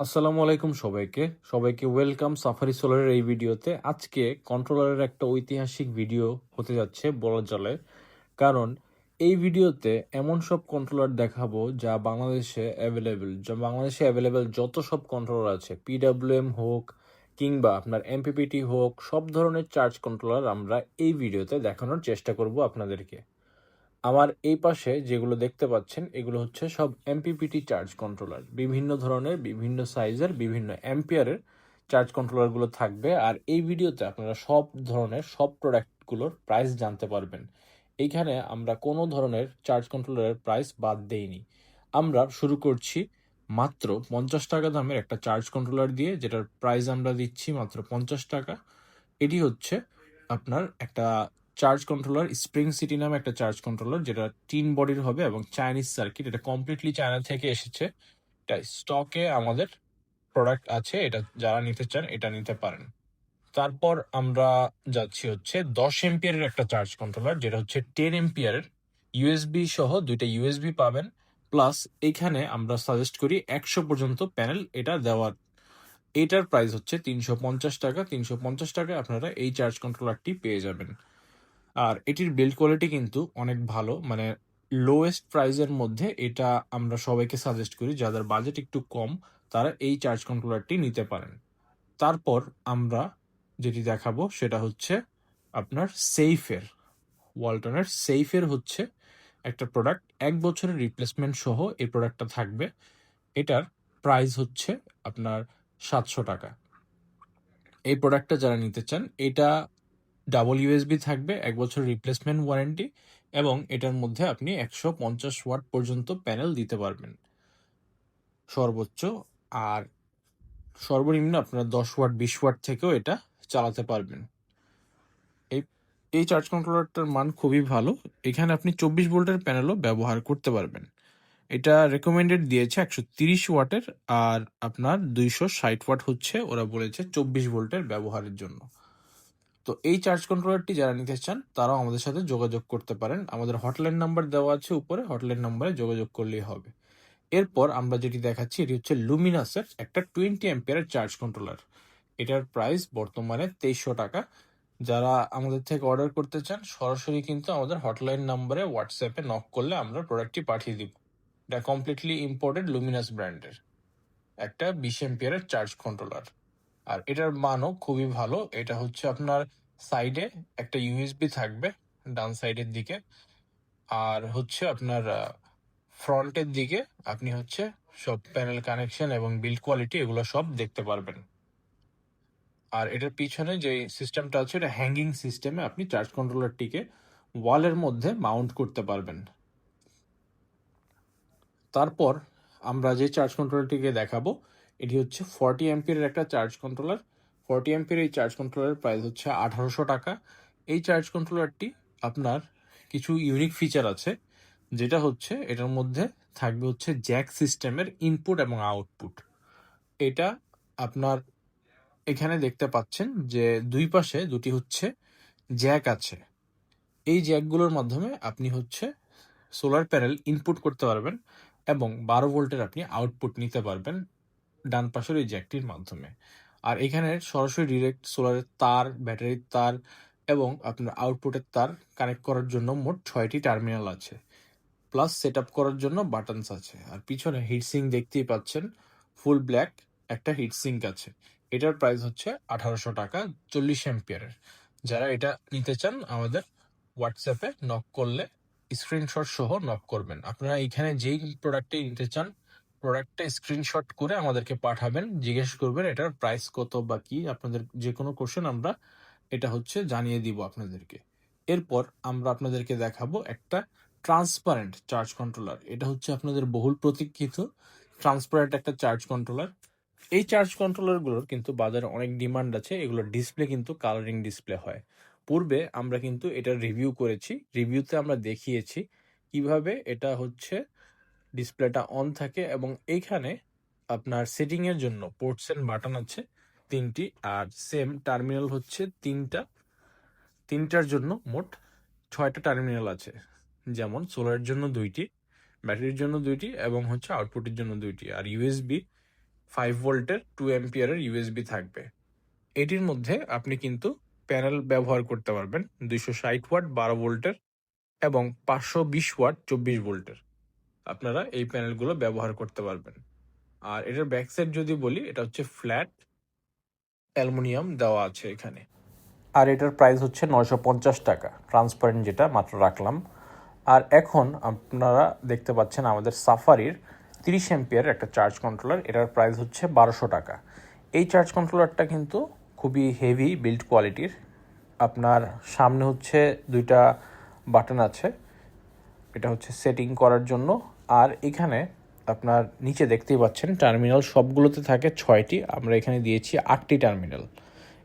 আসসালামু আলাইকুম সবাইকে। সবাইকে ওয়েলকাম সাফারি সোলারের এই ভিডিওতে। আজকে কন্ট্রোলারের একটা ঐতিহাসিক ভিডিও হতে যাচ্ছে বলা চলে। কারণ এই ভিডিওতে এমন সব কন্ট্রোলার দেখাবো যা বাংলাদেশে অ্যাভেলেবেল যা বাংলাদেশে অ্যাভেলেবেল যত সব কন্ট্রোলার আছে পিডাব্লিউএম হোক কিংবা আপনার এমপিপিটি হোক, সব ধরনের চার্জ কন্ট্রোলার আমরা এই ভিডিওতে দেখানোর চেষ্টা করব আপনাদেরকে। আমার এই পাশে যেগুলো দেখতে পাচ্ছেন, এগুলো হচ্ছে সব এমপিপিটি চার্জ কন্ট্রোলার বিভিন্ন ধরনের, বিভিন্ন সাইজের বিভিন্ন অ্যাম্পিয়ারের চার্জ কন্ট্রোলারগুলো থাকবে। আর এই ভিডিওতে আপনারা সব ধরনের, সব প্রোডাক্টগুলোর প্রাইস জানতে পারবেন। এইখানে আমরা কোনো ধরনের চার্জ কন্ট্রোলারের প্রাইস বাদ দেইনি। আমরা শুরু করছি মাত্র পঞ্চাশ টাকা দামের একটা চার্জ কন্ট্রোলার দিয়ে, যেটার প্রাইস আমরা দিচ্ছি মাত্র পঞ্চাশ টাকা। এটি হচ্ছে আপনার একটা চার্জ কন্ট্রোলার স্প্রিং সিটি নামে একটা চার্জ কন্ট্রোলার যেটা টিন বডির হবে এবং চাইনিজ সার্কিট এটা কমপ্লিটলি চায়না থেকে এসেছে। এটা স্টকে আমাদের প্রোডাক্ট আছে, এটা যারা নিতে চান, এটা নিতে পারেন। তারপর আমরা যাচ্ছি হচ্ছে দশ এম্পিয়ারের একটা চার্জ কন্ট্রোলার যেটা হচ্ছে টেন এম্পিয়ারের ইউএসবি সহ দুইটা ইউএসবি পাবেন। প্লাস এখানে আমরা সাজেস্ট করি একশো পর্যন্ত প্যানেল এটা দেওয়ার। এটার প্রাইস হচ্ছে তিনশো পঞ্চাশ টাকা। তিনশো পঞ্চাশ টাকায় আপনারা এই চার্জ কন্ট্রোলারটি পেয়ে যাবেন। আর এটির বিল্ড কোয়ালিটি কিন্তু অনেক ভালো। মানে লোয়েস্ট প্রাইসের মধ্যে এটা আমরা সবাইকে সাজেস্ট করি, যাদের বাজেট একটু কম, তারা এই চার্জ কন্ট্রোলারটি নিতে পারেন। তারপর আমরা যেটি দেখাবো সেটা হচ্ছে আপনার সেইফের ওয়ালটনের সেইফের হচ্ছে একটা প্রোডাক্ট এক বছরের রিপ্লেসমেন্ট সহ এই প্রোডাক্টটা থাকবে। এটার প্রাইস হচ্ছে আপনার সাতশো টাকা। এই প্রোডাক্টটা যারা নিতে চান, এটা ডাবল ইউএসবি থাকবে, এক বছর রিপ্লেসমেন্ট ওয়ারেন্টি এবং এটার মধ্যে আপনি একশো পঞ্চাশ ওয়াট পর্যন্ত প্যানেল দিতে পারবেন। সর্বোচ্চ আর সর্বনিম্ন আপনারা দশ ওয়াট, বিশ ওয়াট থেকেও এটা চালাতে পারবেন। এই এই চার্জ কন্ট্রোলারটার মান খুবই ভালো। এখানে আপনি চব্বিশ ভোল্টের প্যানেলও ব্যবহার করতে পারবেন। এটা রেকমেন্ডেড দিয়েছে একশো তিরিশ ওয়াটের আর আপনার দুইশো ষাট ওয়াট হচ্ছে, ওরা বলেছে চব্বিশ ভোল্টের ব্যবহারের জন্য। তো এই চার্জ কন্ট্রোলারটি যারা নিতে চান, তারাও আমাদের সাথে যোগাযোগ করতে পারেন। আমাদের হটলাইন নাম্বার দেওয়া আছে উপরে হটলাইন নাম্বারে যোগাযোগ করলেই হবে। এরপর আমরা যেটি দেখাচ্ছি, এটি হচ্ছে লুমিনাসের একটা টোয়েন্টি অ্যাম্পিয়ারের চার্জ কন্ট্রোলার এটার প্রাইস বর্তমানে তেইশশো টাকা। যারা আমাদের থেকে অর্ডার করতে চান, সরাসরি কিন্তু আমাদের হটলাইন নাম্বারে হোয়াটসঅ্যাপে নক করলে আমরা প্রোডাক্টটি পাঠিয়ে দিব। এটা কমপ্লিটলি ইম্পোর্টেড লুমিনাস ব্র্যান্ডের একটা বিশ এম্পিয়ারের চার্জ কন্ট্রোলার আর এটার মানও খুবই ভালো। এটা হচ্ছে আপনার সাইডে একটা ইউএসবি থাকবে, ডান সাইডের দিকে। আর হচ্ছে আপনার ফ্রন্টের দিকে আপনি হচ্ছে সব প্যানেল কানেকশন এবং বিল্ড কোয়ালিটি এগুলো সব দেখতে পারবেন। আর এটার পিছনে যে সিস্টেমটা আছে, এটা হ্যাঙ্গিং সিস্টেমে আপনি চার্জ কন্ট্রোলারটিকে ওয়ালের মধ্যে মাউন্ট করতে পারবেন। তারপর আমরা যে চার্জ কন্ট্রোলারটিকে দেখাবো এটি হচ্ছে ফর্টি অ্যাম্পিয়ারের একটা চার্জ কন্ট্রোলার ফর্টি অ্যাম্পিয়ার এই চার্জ কন্ট্রোলারের প্রাইস হচ্ছে আঠারোশো টাকা। এই চার্জ কন্ট্রোলারটি আপনার কিছু ইউনিক ফিচার আছে, যেটা হচ্ছে এটার মধ্যে থাকবে হচ্ছে জ্যাক সিস্টেমের ইনপুট এবং আউটপুট এটা আপনার এখানে দেখতে পাচ্ছেন যে দুই পাশে দুটি হচ্ছে জ্যাক আছে। এই জ্যাকগুলোর মাধ্যমে আপনি হচ্ছে সোলার প্যানেল ইনপুট করতে পারবেন এবং বারো ভোল্টের আপনি আউটপুট নিতে পারবেন। ডান পাশের জ্যাকটির মাধ্যমে। আর এখানে সরাসরি ডিরেক্ট সোলারের তার ব্যাটারির তার এবং আপনার আউটপুটের তার কানেক্ট করার জন্য মোট ছয়টি টার্মিনাল আছে। প্লাস সেট আপ করার জন্য বাটনস আছে। আর পিছনে হিটসিং দেখতেই পাচ্ছেন ফুল ব্ল্যাক একটা হিটসিঙ্ক আছে। এটার প্রাইস হচ্ছে আঠারোশো টাকা চল্লিশ এম্পিয়ারের যারা এটা নিতে চান, আমাদের হোয়াটসঅ্যাপে নক করলে স্ক্রিনশট সহ নক করবেন। আপনারা এখানে যেই প্রোডাক্টটি নিতে চান প্রোডাক্টটা স্ক্রিনশট করে আমাদেরকে পাঠাবেন। জিজ্ঞেস করবেন এটার প্রাইস কত বা কি। আপনাদের যে কোনো কোশ্চেন আমরা এটা হচ্ছে জানিয়ে দিব আপনাদেরকে। এরপর আমরা আপনাদেরকে দেখাবো একটা ট্রান্সপারেন্ট চার্জ কন্ট্রোলার এটা হচ্ছে আপনাদের বহুল প্রতীক্ষিত ট্রান্সপারেন্ট একটা চার্জ কন্ট্রোলার এই চার্জ কন্ট্রোলারগুলোর কিন্তু বাজারে অনেক ডিমান্ড আছে। এগুলোর ডিসপ্লে কিন্তু কালারিং ডিসপ্লে হয়। পূর্বে আমরা কিন্তু এটার রিভিউ করেছি। রিভিউতে আমরা দেখিয়েছি কীভাবে এটা হচ্ছে ডিসপ্লেটা অন থাকে এবং এইখানে আপনার সেটিং এর জন্য পোর্টস এন্ড বাটন আছে তিনটি আর সেম টার্মিনাল হচ্ছে তিনটা। তিনটার জন্য মোট ছয়টা টার্মিনাল আছে। যেমন সোলারের জন্য দুইটি ব্যাটারির জন্য দুইটি এবং হচ্ছে আউটপুটের জন্য দুইটি। আর ইউএসবি ফাইভ ভোল্টের টু এম্পিয়ারের ইউএসবি থাকবে। এটির মধ্যে আপনি কিন্তু প্যানেল ব্যবহার করতে পারবেন দুইশো ষাট ওয়াট বারো ভোল্টের এবং পাঁচশো বিশ ওয়াট চব্বিশ ভোল্টের আপনারা এই প্যানেলগুলো ব্যবহার করতে পারবেন। আর এটার ব্যাক সাইড যদি বলি, এটা হচ্ছে ফ্ল্যাট অ্যালুমিনিয়াম দেওয়া আছে এখানে। আর এটার প্রাইস হচ্ছে নয়শো পঞ্চাশ টাকা ট্রান্সপারেন্ট যেটা, মাত্র রাখলাম। আর এখন আপনারা দেখতে পাচ্ছেন আমাদের সাফারির তিরিশ এম্পিয়ার একটা চার্জ কন্ট্রোলার এটার প্রাইস হচ্ছে বারোশো টাকা। এই চার্জ কন্ট্রোলারটা কিন্তু খুবই হেভি বিল্ড কোয়ালিটির আপনার সামনে হচ্ছে দুইটা বাটন আছে, এটা হচ্ছে সেটিং করার জন্য। আর এখানে আপনার নিচে দেখতেই পাচ্ছেন টার্মিনাল সবগুলোতে থাকে ছয়টি। আমরা এখানে দিয়েছি আটটি টার্মিনাল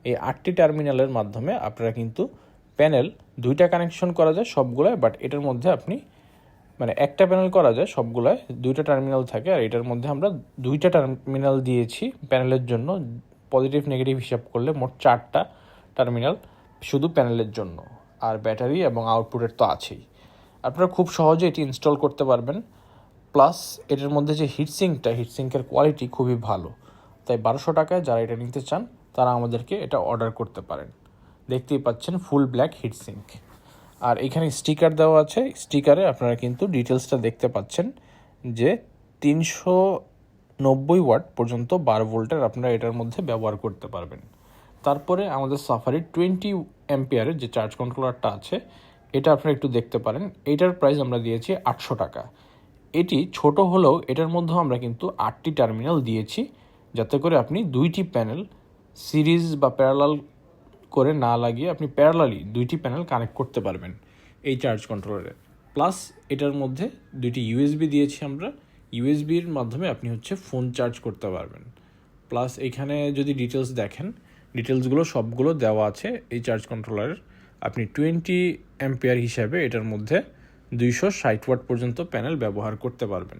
এই আটটি টার্মিনালের মাধ্যমে আপনারা কিন্তু প্যানেল দুইটা কানেকশন করা যায় সবগুলোয় বাট এটার মধ্যে আপনি মানে একটা প্যানেল করা যায় সবগুলোয়, দুইটা টার্মিনাল থাকে, আর এটার মধ্যে আমরা দুইটা টার্মিনাল দিয়েছি প্যানেলের জন্য। পজিটিভ নেগেটিভ হিসাব করলে মোট চারটা টার্মিনাল শুধু প্যানেলের জন্য। আর ব্যাটারি এবং আউটপুটের তো আছেই। আপনারা খুব সহজে এটি ইনস্টল করতে পারবেন। প্লাস এটার মধ্যে যে হিটসিঙ্কটা হিটসিঙ্কের কোয়ালিটি খুবই ভালো। তাই বারোশো টাকায় যারা এটা নিতে চান, তারা আমাদেরকে এটা অর্ডার করতে পারেন। দেখতেই পাচ্ছেন ফুল ব্ল্যাক হিটসিঙ্ক আর এখানে স্টিকার দেওয়া আছে। স্টিকারে আপনারা কিন্তু ডিটেলসটা দেখতে পাচ্ছেন যে তিনশো নব্বই ওয়াট পর্যন্ত বারো ভোল্টের আপনারা এটার মধ্যে ব্যবহার করতে পারবেন। তারপরে আমাদের সাফারি টোয়েন্টি অ্যাম্পিয়ারের যে চার্জ কন্ট্রোলারটা আছে, এটা আপনারা একটু দেখতে পারেন। এটার প্রাইস আমরা দিয়েছি আটশো টাকা। এটি ছোট হলেও এটার মধ্যেও আমরা কিন্তু আটটি টার্মিনাল দিয়েছি, যাতে করে আপনি দুইটি প্যানেল সিরিজ বা প্যারালাল করে না লাগিয়ে আপনি প্যারালালি দুইটি প্যানেল কানেক্ট করতে পারবেন এই চার্জ কন্ট্রোলারে। প্লাস এটার মধ্যে দুইটি ইউএসবি দিয়েছি আমরা, ইউএসবির মাধ্যমে আপনি হচ্ছে ফোন চার্জ করতে পারবেন। প্লাস এখানে যদি ডিটেলস দেখেন ডিটেলসগুলো সবগুলো দেওয়া আছে এই চার্জ কন্ট্রোলারের। আপনি টোয়েন্টি অ্যাম্পিয়ার হিসাবে এটার মধ্যে দুইশো ষাট ওয়াট পর্যন্ত প্যানেল ব্যবহার করতে পারবেন।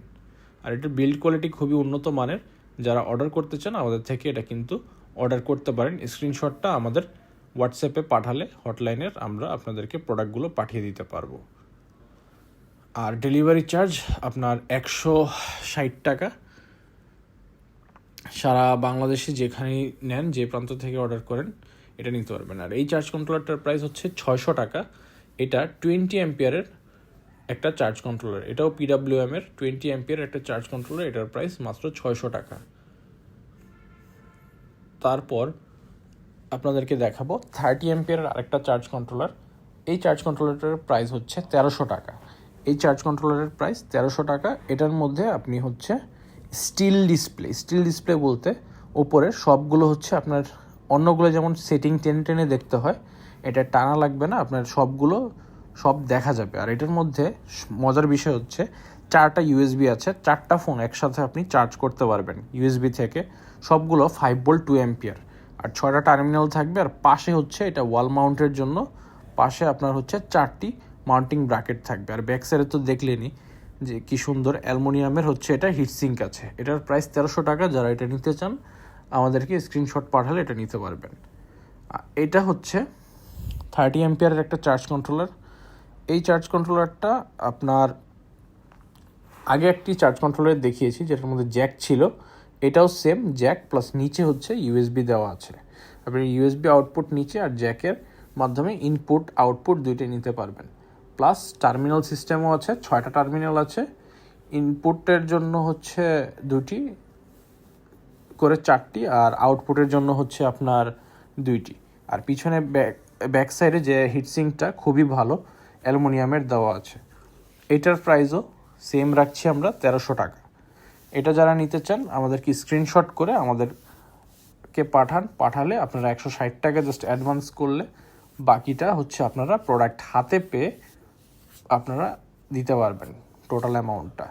আর এটার বিল্ড কোয়ালিটি খুবই উন্নত মানের। যারা অর্ডার করতে চান, আমাদের থেকে এটা কিন্তু অর্ডার করতে পারেন। স্ক্রিনশটটা আমাদের হোয়াটসঅ্যাপে পাঠালে হটলাইনের আমরা আপনাদেরকে প্রোডাক্টগুলো পাঠিয়ে দিতে পারব। আর ডেলিভারি চার্জ আপনার একশো ষাট টাকা। সারা বাংলাদেশে যেখানেই নেন, যে প্রান্ত থেকে অর্ডার করেন, এটা নিতে পারবেন। আর এই চার্জ কন্ট্রোলারটার প্রাইস হচ্ছে ছয়শো টাকা। এটা টোয়েন্টি অ্যাম্পিয়ারের একটা চার্জ কন্ট্রোলার এটাও পিডাব্লিউএম এর টোয়েন্টি অ্যাম্পিয়ার একটা চার্জ কন্ট্রোলার এটার প্রাইস মাত্র ছয়শো টাকা। তারপর আপনাদেরকে দেখাবো থার্টি অ্যাম্পিয়ারের আরেকটা চার্জ কন্ট্রোলার এই চার্জ কন্ট্রোলারটার প্রাইস হচ্ছে তেরোশো টাকা। এই চার্জ কন্ট্রোলারের প্রাইস তেরোশো টাকা। এটার মধ্যে আপনি হচ্ছে স্টিল ডিসপ্লে স্টিল ডিসপ্লে বলতে ওপরে সবগুলো হচ্ছে আপনার অন্যগুলো যেমন সেটিং টেনে টেনে দেখতে হয়, এটা টানা লাগবে না। আপনার সবগুলো সব দেখা যাবে। আর এটার মধ্যে মজার বিষয় হচ্ছে, চারটা ইউএসবি আছে, চারটা ফোন একসাথে আপনি চার্জ করতে পারবেন ইউএসবি থেকে। সবগুলো ফাইভ বোল্ট টু এম্পিয়ার আর ছয়টা টার্মিনাল থাকবে, আর পাশে হচ্ছে এটা ওয়াল মাউন্টের জন্য, পাশে আপনার হচ্ছে চারটি মাউন্টিং ব্র্যাকেট থাকবে। আর ব্যাক সাইডে তো দেখলেনি যে কি সুন্দর অ্যালমোনিয়ামের হচ্ছে এটা হিটসিঙ্ক আছে। এটার প্রাইস তেরোশো টাকা, যারা এটা নিতে চান, আমাদেরকে স্ক্রিনশট পাঠালে এটা নিতে পারবেন। এটা হচ্ছে থার্টি এম্পিয়ারের একটা চার্জ কন্ট্রোলার এই চার্জ কন্ট্রোলারটা আপনার আগে একটি চার্জ কন্ট্রোলার দেখিয়েছি, যেটার মধ্যে জ্যাক ছিল। এটাও সেম জ্যাক প্লাস নিচে হচ্ছে ইউএসবি দেওয়া আছে। আপনি ইউএসবি আউটপুট নিচে আর জ্যাকের মাধ্যমে ইনপুট আউটপুট দুইটাই নিতে পারবেন। প্লাস টার্মিনাল সিস্টেমও আছে, ছয়টা টার্মিনাল আছে। ইনপুটের জন্য হচ্ছে দুটি করে চারটি, আর আউটপুটের জন্য হচ্ছে আপনার দুইটি। আর পিছনে ব্যাক ব্যাক সাইডে যে হিটসিংটা খুবই ভালো অ্যালুমিনিয়ামের দেওয়া আছে। এটার প্রাইসও সেম রাখছি আমরা তেরোশো টাকা। এটা যারা নিতে চান, আমাদেরকে স্ক্রিনশট করে আমাদেরকে পাঠান। পাঠালে আপনারা একশো ষাট টাকা জাস্ট অ্যাডভান্স করলে বাকিটা হচ্ছে আপনারা প্রোডাক্ট হাতে পেয়ে আপনারা দিতে পারবেন টোটাল অ্যামাউন্টটা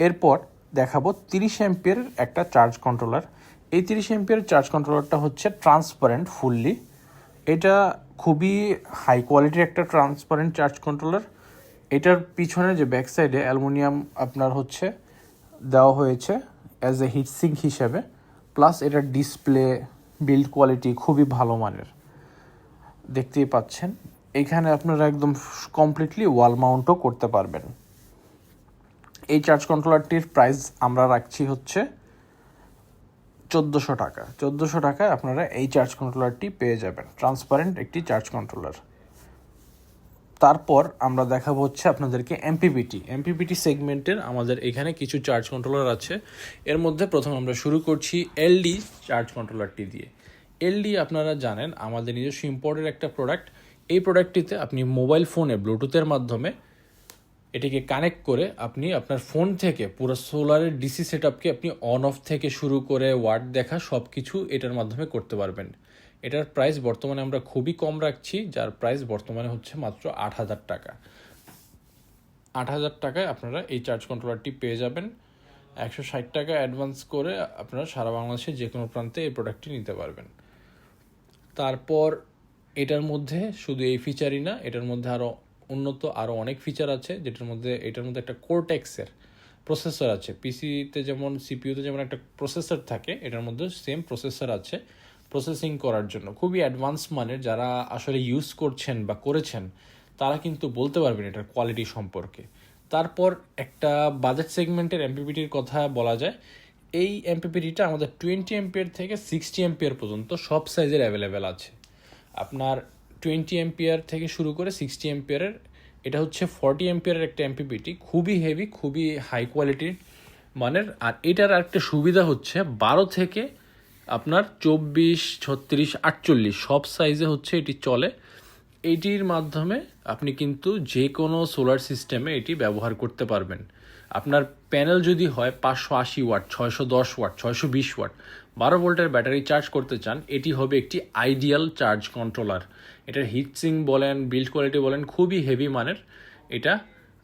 এরপর দেখাবো তিরিশ এমপিয়ার একটা চার্জ কন্ট্রোলার এই তিরিশ এমপিয়ার চার্জ কন্ট্রোলারটা হচ্ছে ট্রান্সপারেন্ট ফুললি এটা খুবই হাই কোয়ালিটির একটা ট্রান্সপারেন্ট চার্জ কন্ট্রোলার এটার পিছনে যে ব্যাক সাইডে অ্যালুমিনিয়াম আপনার হচ্ছে দেওয়া হয়েছে অ্যাজ এ হিটসিঙ্ক হিসেবে। প্লাস এটার ডিসপ্লে বিল্ড কোয়ালিটি খুবই ভালো মানের। দেখতেই পাচ্ছেন। এখানে আপনারা একদম কমপ্লিটলি ওয়াল মাউন্টও করতে পারবেন। এই চার্জ কন্ট্রোলারটির প্রাইস আমরা রাখছি হচ্ছে চোদ্দোশো টাকা। চোদ্দোশো টাকায় আপনারা এই চার্জ কন্ট্রোলারটি পেয়ে যাবেন। ট্রান্সপারেন্ট একটি চার্জ কন্ট্রোলার তারপর আমরা দেখাবো হচ্ছে আপনাদেরকে এমপিপিটি এমপিপিটি সেগমেন্টের আমাদের এখানে কিছু চার্জ কন্ট্রোলার আছে। এর মধ্যে প্রথম আমরা শুরু করছি এলডি চার্জ কন্ট্রোলারটি দিয়ে। এলডি আপনারা জানেন, আমাদের নিজস্ব ইম্পোর্টের একটা প্রোডাক্ট এই প্রোডাক্টটিতে আপনি মোবাইল ফোনে ব্লুটুথের মাধ্যমে এটিকে কানেক্ট করে আপনি আপনার ফোন থেকে পুরো সোলারের ডিসি সেট আপনি অন অফ থেকে শুরু করে ওয়াট দেখা সব কিছু এটার মাধ্যমে করতে পারবেন। এটার প্রাইস বর্তমানে আমরা খুবই কম রাখছি, যার প্রাইস বর্তমানে হচ্ছে মাত্র আট হাজার টাকা। আট হাজার টাকায় আপনারা এই চার্জ কন্ট্রোলারটি পেয়ে যাবেন। একশো ষাট টাকা অ্যাডভান্স করে আপনারা সারা বাংলাদেশের যে কোনো প্রান্তে এই প্রোডাক্টটি নিতে পারবেন। তারপর এটার মধ্যে শুধু এই ফিচারই না, এটার মধ্যে আরও উন্নত আরও অনেক ফিচার আছে, যেটার মধ্যে, এটার মধ্যে একটা কোরটেক্সের প্রসেসর আছে। পিসিতে যেমন সিপিইউতে যেমন একটা প্রসেসর থাকে, এটার মধ্যে সেম প্রসেসর আছে প্রসেসিং করার জন্য। খুবই অ্যাডভান্স মানের, যারা আসলে ইউজ করছেন বা করেছেন, তারা কিন্তু বলতে পারবেন এটার কোয়ালিটি সম্পর্কে। তারপর একটা বাজেট সেগমেন্টের এমপিপিটির কথা বলা যায়। এই এমপিপিটিটা আমাদের টোয়েন্টি এমপিয়ার থেকে সিক্সটি এমপিয়ার পর্যন্ত সব সাইজের অ্যাভেলেবেল আছে। আপনার টোয়েন্টি এমপিয়ার থেকে শুরু করে সিক্সটি এমপিয়ারের এটা হচ্ছে ফর্টি এমপিয়ারের একটা এমপিপিটি, খুবই হেভি খুবই হাই কোয়ালিটির মানের। আর এটার আরেকটা সুবিধা হচ্ছে বারো থেকে আপনার চব্বিশ, ছত্রিশ, আটচল্লিশ, সব সাইজে হচ্ছে এটি চলে। এটির মাধ্যমে আপনি কিন্তু যে কোনো সোলার সিস্টেমে এটি ব্যবহার করতে পারবেন। আপনার প্যানেল যদি হয় পাঁচশো আশি ওয়াট, ছয়শো দশ ওয়াট, ছয়শো বিশ ওয়াট, বারো ভোল্টের ব্যাটারি চার্জ করতে চান, এটি হবে একটি আইডিয়াল চার্জ কন্ট্রোলার। এটার হিটসিং বলেন বিল্ড কোয়ালিটি বলেন, খুবই হেভি মানের। এটা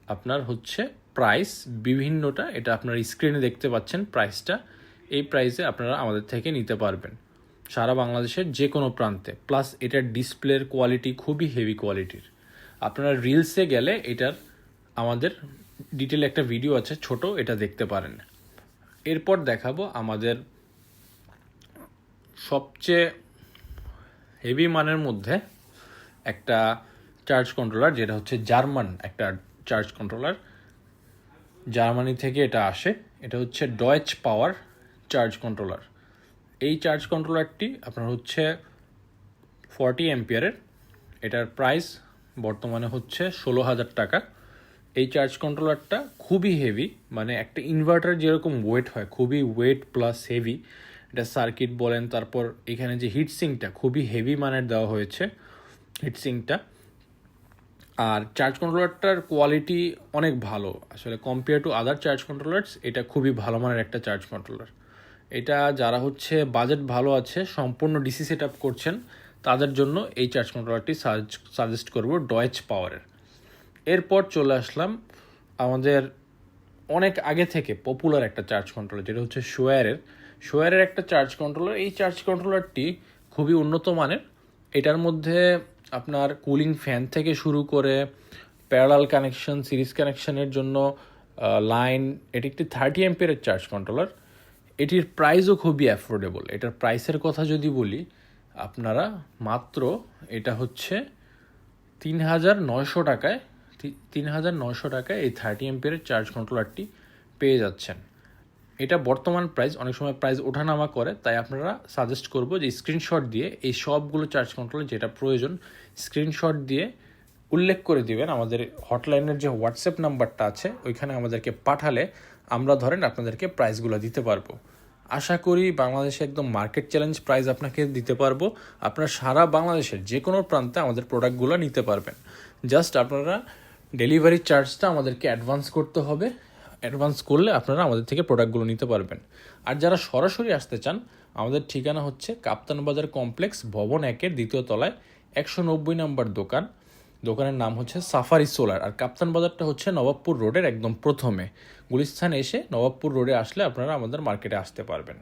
আপনার হচ্ছে প্রাইস বিভিন্নটা, এটা আপনার স্ক্রিনে দেখতে পাচ্ছেন প্রাইসটা এই প্রাইসে আপনারা আমাদের থেকে নিতে পারবেন। সারা বাংলাদেশের যে কোনো প্রান্তে। প্লাস এটার ডিসপ্লের কোয়ালিটি খুবই হেভি কোয়ালিটির আপনারা রিলসে গেলে এটার আমাদের ডিটেল একটা ভিডিও আছে, ছোট, এটা দেখতে পারেন। এরপর দেখাবো আমাদের সবচেয়ে হেভি মানের মধ্যে একটা চার্জ কন্ট্রোলার যেটা হচ্ছে জার্মান একটা চার্জ কন্ট্রোলার জার্মানি থেকে এটা আসে, এটা হচ্ছে ডয়েচ পাওয়ার চার্জ কন্ট্রোলার এই চার্জ কন্ট্রোলারটি আপনার হচ্ছে ফর্টি এম্পিয়ারের এটার প্রাইস বর্তমানে হচ্ছে ষোলো হাজার টাকা। এই চার্জ কন্ট্রোলারটা খুবই হেভি মানে একটা ইনভার্টার যেরকম ওয়েট হয়, খুবই ওয়েট প্লাস হেভি এটা সার্কিট বলেন, তারপর এখানে যে হিটসিংটা খুবই হেভি মানের দেওয়া হয়েছে হিট হিটসিংটা আর চার্জ কন্ট্রোলারটার কোয়ালিটি অনেক ভালো, আসলে compare to other charge controllers এটা খুবই ভালো মানের একটা চার্জ কন্ট্রোলার এটা যারা হচ্ছে বাজেট ভালো আছে, সম্পূর্ণ ডিসি সেট করছেন, তাদের জন্য এই চার্জ কন্ট্রোলারটি সাজেস্ট করব ডয়েচ পাওয়ারের এরপর চলে আসলাম আমাদের অনেক আগে থেকে পপুলার একটা চার্জ কন্ট্রোলার যেটা হচ্ছে শোয়ারের শোয়ারের একটা চার্জ কন্ট্রোলার এই চার্জ কন্ট্রোলারটি খুবই উন্নত মানের। এটার মধ্যে আপনার কুলিং ফ্যান থেকে শুরু করে প্যারালাল কানেকশন সিরিজ কানেকশনের জন্য লাইন এটি একটি থার্টি এম্পিয়ারের চার্জ কন্ট্রোলার এটির প্রাইসও খুবই অ্যাফোর্ডেবল এটার প্রাইসের কথা যদি বলি, আপনারা মাত্র এটা হচ্ছে তিন হাজার নয়শো টাকায় তিন হাজার নশো টাকায় এই থার্টি এম্পিয়ারের চার্জ কন্ট্রোলারটি পেয়ে যাচ্ছেন। এটা বর্তমান প্রাইস অনেক সময় প্রাইস ওঠানামা করে, তাই আপনারা সাজেস্ট করব যে স্ক্রিনশট দিয়ে এই সবগুলো চার্জ কন্ট্রোলার যেটা প্রয়োজন স্ক্রিনশট দিয়ে উল্লেখ করে দিবেন। আমাদের হটলাইনের যে হোয়াটসঅ্যাপ নাম্বারটা আছে, ওইখানে আমাদেরকে পাঠালে আমরা ধরেন আপনাদেরকে প্রাইসগুলো দিতে পারব। আশা করি বাংলাদেশে একদম মার্কেট চ্যালেঞ্জ প্রাইস আপনাকে দিতে পারব। আপনারা সারা বাংলাদেশের যে কোনো প্রান্তে আমাদের প্রোডাক্টগুলো নিতে পারবেন। জাস্ট আপনারা ডেলিভারি চার্জটা আমাদেরকে অ্যাডভান্স করতে হবে। অ্যাডভান্স করলে আপনারা আমাদের থেকে প্রোডাক্টগুলো নিতে পারবেন। আর যারা সরাসরি আসতে চান, আমাদের ঠিকানা হচ্ছে কাপ্তান বাজার কমপ্লেক্স ভবন একের দ্বিতীয় তলায়, একশো নব্বই নম্বর দোকান। দোকানের নাম হচ্ছে সাফারি সোলার আর কাপ্তান বাজারটা হচ্ছে নবাবপুর রোডের একদম প্রথমে। গুলিস্থান এসে নবাবপুর রোডে আসলে আপনারা আমাদের মার্কেটে আসতে পারবেন।